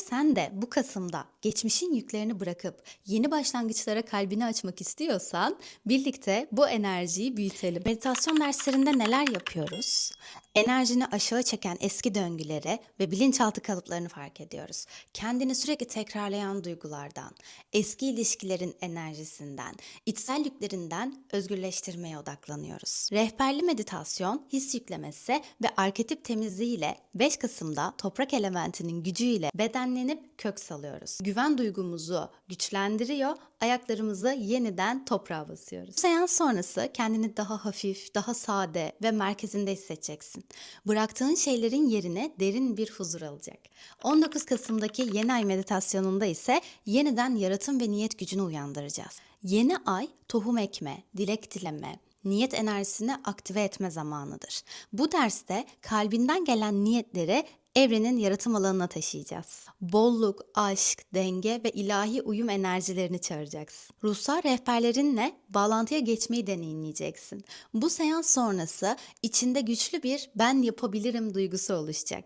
sen de bu Kasım'da geçmişin yüklerini bırakıp yeni başlangıçlara kalbini açmak istiyorsan birlikte bu enerjiyi büyütelim. Meditasyon derslerinde neler yapıyoruz? Enerjini aşağı çeken eski döngüleri ve bilinçaltı kalıplarını fark ediyoruz. Kendini sürekli tekrarlayan duygulardan, eski ilişkilerin enerjisinden, içsel yüklerinden özgürleştirmeye odaklanıyoruz. Rehberli meditasyon, his yüklemesi ve arketip temizliğiyle 5 Kasım'da toprak elementinin gücüyle bedenlenip kök salıyoruz. Güven duygumuzu güçlendiriyor, ayaklarımızı yeniden toprağa basıyoruz. Seans sonrası kendini daha hafif, daha sade ve merkezinde hissedeceksin. Bıraktığın şeylerin yerine derin bir huzur alacak. 19 Kasım'daki yeni ay meditasyonunda ise yeniden yaratım ve niyet gücünü uyandıracağız. Yeni ay tohum ekme, dilek dileme, niyet enerjisini aktive etme zamanıdır. Bu derste kalbinden gelen niyetleri evrenin yaratım alanına taşıyacağız. Bolluk, aşk, denge ve ilahi uyum enerjilerini çağıracaksın. Ruhsal rehberlerinle bağlantıya geçmeyi deneyimleyeceksin. Bu seans sonrası içinde güçlü bir ben yapabilirim duygusu oluşacak.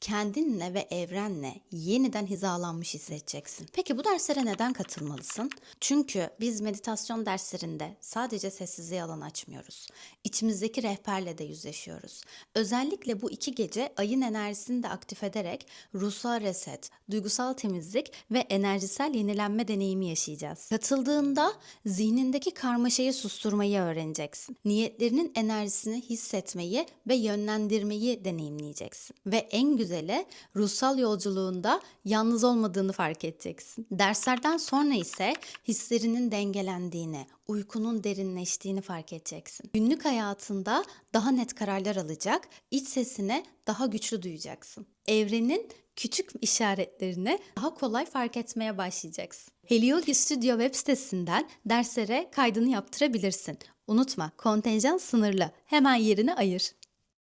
Kendinle ve evrenle yeniden hizalanmış hissedeceksin. Peki bu derslere neden katılmalısın? Çünkü biz meditasyon derslerinde sadece sessizliğe alan açmıyoruz. İçimizdeki rehberle de yüzleşiyoruz. Özellikle bu iki gece ayın enerjisini de aktif ederek ruhsal reset, duygusal temizlik ve enerjisel yenilenme deneyimi yaşayacağız. Katıldığında zihnindeki karmaşayı susturmayı öğreneceksin. Niyetlerinin enerjisini hissetmeyi ve yönlendirmeyi deneyimleyeceksin. Ve en güzeli ruhsal yolculuğunda yalnız olmadığını fark edeceksin. Derslerden sonra ise hislerinin dengelendiğini, uykunun derinleştiğini fark edeceksin. Günlük hayatında daha net kararlar alacak, iç sesini daha güçlü duyacaksın. Evrenin küçük işaretlerini daha kolay fark etmeye başlayacaksın. Heliogi Studio web sitesinden derslere kaydını yaptırabilirsin. Unutma, kontenjan sınırlı. Hemen yerini ayır.